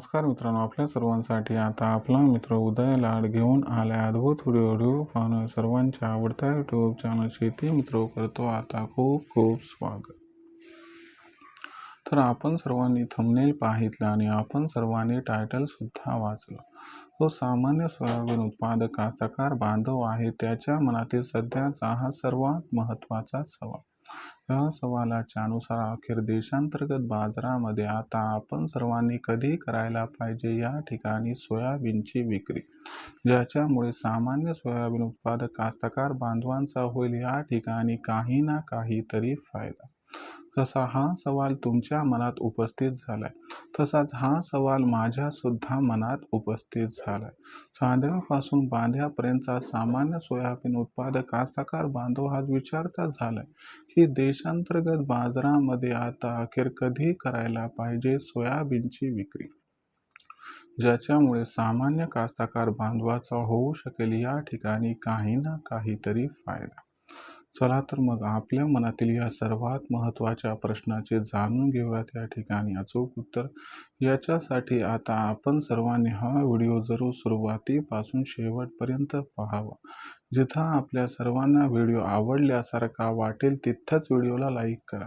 नमस्कार मित्रांनो आपल्या सर्वांसाठी आता आपला मित्र उदय लाड घेऊन आल्या अद्भुत व्हिडिओ व्हिडिओ पाहणं सर्वांच्या आवडत्या यूट्यूब चॅनल शेती मित्र करतो आता खूप खूप स्वागत. तर आपण सर्वांनी थंबनेल पाहितलं आणि आपण सर्वांनी टायटल सुद्धा वाचलं. तो सामान्य सोयाबीन उत्पादक कास्तकार बांधव आहे. त्याच्या मनातील सध्याचा हा सर्वात महत्त्वाचा सवाल. या सवालाच्या अनुसार अखेर देशांतर्गत बाजारामध्ये आता आपण सर्वांनी कधी करायला पाहिजे या ठिकाणी सोयाबीनची विक्री. ज्याच्यामुळे सामान्य सोयाबीन उत्पादक कास्तकार बांधवांचा होईल या ठिकाणी काही ना काहीतरी फायदा. तसा हा सवाल तुमच्या मनात उपस्थित झालाय. तसाच हा सवाल माझ्या सुद्धा मनात उपस्थित झालाय. साध्यापासून बांध्यापर्यंतचा सामान्य सोयाबीन उत्पादक कास्तकार बांधव हा विचारता झालाय की देशांतर्गत बाजारामध्ये आता अखेर कधी करायला पाहिजे सोयाबीनची विक्री? ज्याच्यामुळे सामान्य कास्तकार बांधवाचा होऊ शकेल या ठिकाणी काही ना काहीतरी फायदा. चला तर मग आपल्या मनातील या सर्वात महत्त्वाच्या प्रश्नाचे जाणून घेऊयात या ठिकाणी. अचूक उत्तर याच्यासाठी आता आपण सर्वांनी हा व्हिडिओ जरूर सुरुवातीपासून शेवटपर्यंत पाहावा. जिथं आपल्या सर्वांना व्हिडिओ आवडल्यासारखा वाटेल तिथंच व्हिडिओला लाईक करा.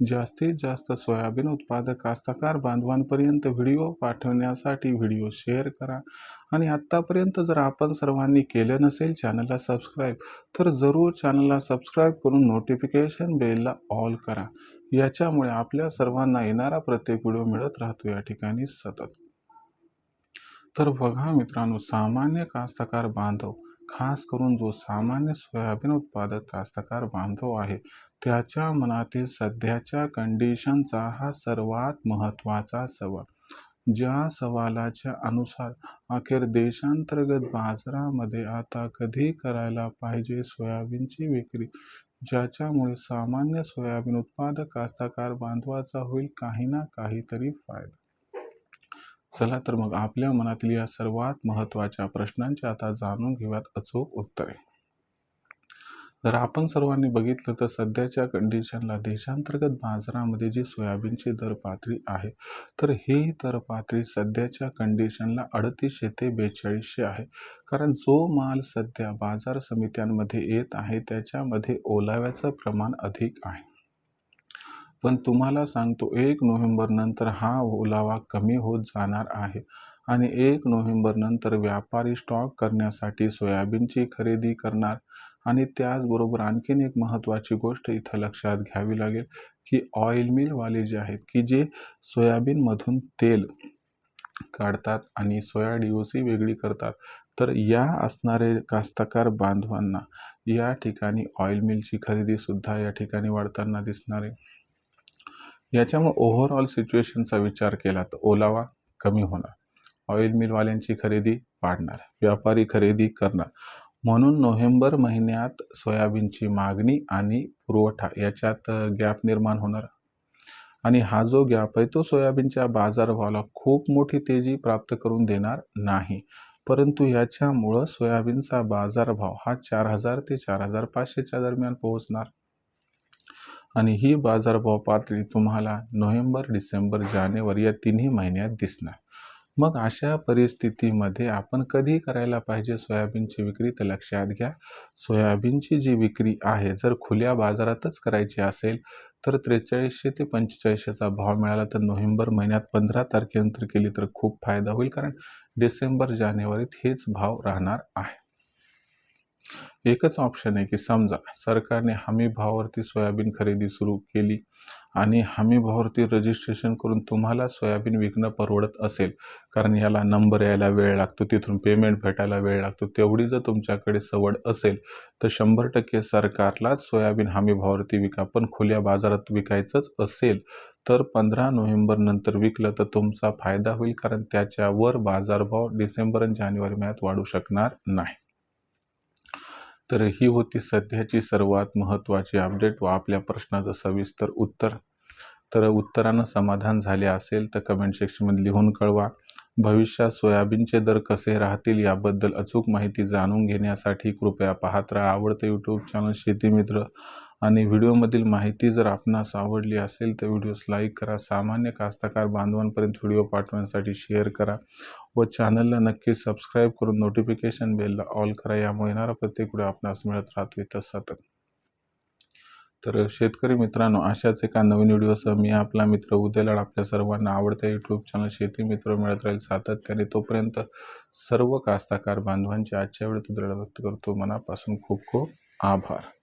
जास्तीत जास्त सोयाबीन उत्पादक कास्तकार बांधवांपर्यंत व्हिडिओ पाठवण्यासाठी व्हिडिओ शेअर करा. आणि आत्तापर्यंत जर आपण सर्वांनी केलं नसेल चॅनलला सबस्क्राईब तर जरूर चॅनलला सबस्क्राईब करून नोटिफिकेशन बेलला ऑल करा. याच्यामुळे आपल्या सर्वांना येणारा प्रत्येक व्हिडिओ मिळत राहतो या ठिकाणी सतत. तर बघा मित्रांनो सामान्य कास्तकार बांधव खास करून जो सामान्य सोयाबीन उत्पादक कास्तकार बांधव आहे त्याच्या मनातील सध्याच्या कंडिशनचा हा सर्वात महत्त्वाचा सवाल. ज्या सवालाच्या अनुसार अखेर देशांतर्गत बाजारामध्ये आता कधी करायला पाहिजे सोयाबीनची विक्री ज्याच्यामुळे सामान्य सोयाबीन उत्पादक कास्तकार बांधवाचा होईल काही ना काहीतरी फायदा. चला तर मग आपल्या मनातील या सर्वात महत्त्वाच्या प्रश्नांचे आता जाणून घेऊयात अचूक उत्तरे. जर आपण सर्वांनी बघितलं तर सध्याच्या कंडिशनला देशांतर्गत बाजारामध्ये जी सोयाबीनची दर पातळी आहे तर ही दर पातळी सध्याच्या कंडिशनला अडतीसशे ते बेचाळीसशे आहे. कारण जो माल सध्या बाजार समित्यांमध्ये येत आहे त्याच्यामध्ये ओलाव्याचं प्रमाण अधिक आहे. पण तुम्हाला सांगतो एक नोव्हेंबर नंतर हा ओलावा कमी होत जाणार आहे. आणि एक नोव्हेंबर नंतर व्यापारी स्टॉक करण्यासाठी सोयाबीनची खरेदी करणार. आणि त्याचबरोबर आणखीन एक महत्त्वाची गोष्ट इथं लक्षात घ्यावी लागेल की ऑइल मिलवाले जे आहेत की जे सोयाबीनमधून तेल काढतात आणि सोया डी वेगळी करतात. तर या असणारे कास्तकार बांधवांना या ठिकाणी ऑइल मिलची खरेदीसुद्धा या ठिकाणी वाढताना दिसणार आहे. याच्यामुळे ओव्हरऑल सिच्युएशनचा विचार केला तर ओलावा कमी होणार. ऑइल मिलवाल्यांची खरेदी वाढणार व्यापारी खरेदी करणार. म्हणून नोव्हेंबर महिन्यात सोयाबीनची मागणी आणि पुरवठा याच्यात गॅप निर्माण होणार. आणि हा जो गॅप आहे तो सोयाबीनच्या बाजारभावाला खूप मोठी तेजी प्राप्त करून देणार नाही. परंतु याच्यामुळं सोयाबीनचा बाजारभाव हा चार हजार ते चार हजार पाचशेच्या दरम्यान पोहोचणार. आणि ही बाजारभाव पातळी तुम्हाला नोव्हेंबर डिसेंबर जानेवारी या तिन्ही महिन्यात दिसणार. मग अशा परिस्थितीमध्ये आपण कधी करायला पाहिजे? सोयाबीनची विक्री तर लक्षात घ्या. सोयाबीनची जी विक्री आहे जर खुल्या बाजारातच करायची असेल तर त्रेचाळीसशे ते पंचेचाळीसशेचा भाव मिळाला तर नोव्हेंबर महिन्यात पंधरा तारखेनंतर केली तर खूप फायदा होईल कारण डिसेंबर जानेवारीत हेच भाव राहणार आहे. एकच ऑप्शन आहे की समजा सरकारने हमी भावावरती सोयाबीन खरेदी सुरू केली आणि हमी भावावरती रजिस्ट्रेशन करून तुम्हाला सोयाबीन विकणं परवडत असेल कारण याला नंबर यायला वेळ लागतो तिथून पेमेंट भेटायला वेळ लागतो तेवढी जर तुमच्याकडे सवड असेल तर शंभर टक्के सरकारलाच सोयाबीन हमी भावावरती विका. पण खुल्या बाजारात विकायचंच असेल तर पंधरा नोव्हेंबर नंतर विकलं तर तुमचा फायदा होईल कारण त्याच्यावर बाजारभाव डिसेंबर आणि जानेवारी महिन्यात वाढू शकणार नाही. तर ही होती सध्याची सर्वात महत्त्वाची अपडेट व आपल्या प्रश्नाचं सविस्तर उत्तर. तर उत्तरानं समाधान झाले असेल तर कमेंट सेक्शनमध्ये लिहून कळवा. भविष्यात सोयाबीनचे दर कसे राहतील याबद्दल अचूक माहिती जाणून घेण्यासाठी कृपया पाहत राहा. आवडतं यूट्यूब चॅनल शेतीमित्र आणि व्हिडिओमधील माहिती जर आपणास आवडली असेल तर व्हिडिओस लाईक करा. सामान्य कास्तकार बांधवांपर्यंत व्हिडिओ पाठवण्यासाठी शेअर करा व चॅनलला नक्की सबस्क्राईब करून नोटिफिकेशन बेलला ऑल करा. यामुळे येणारा प्रत्येक व्हिडिओ आपणास मिळत राहतो इथं सतत तर शेतकरी मित्रांनो अशाच एका नवीन व्हिडिओसह मी आपला मित्र उद्याला आपल्या सर्वांना आवडत्या यूट्यूब चॅनल शेती मित्र मिळत राहील सातत्याने. तोपर्यंत सर्व कास्ताकार बांधवांच्या आजच्या वेळेत दृढ व्यक्त करतो. मनापासून खूप खूप आभार.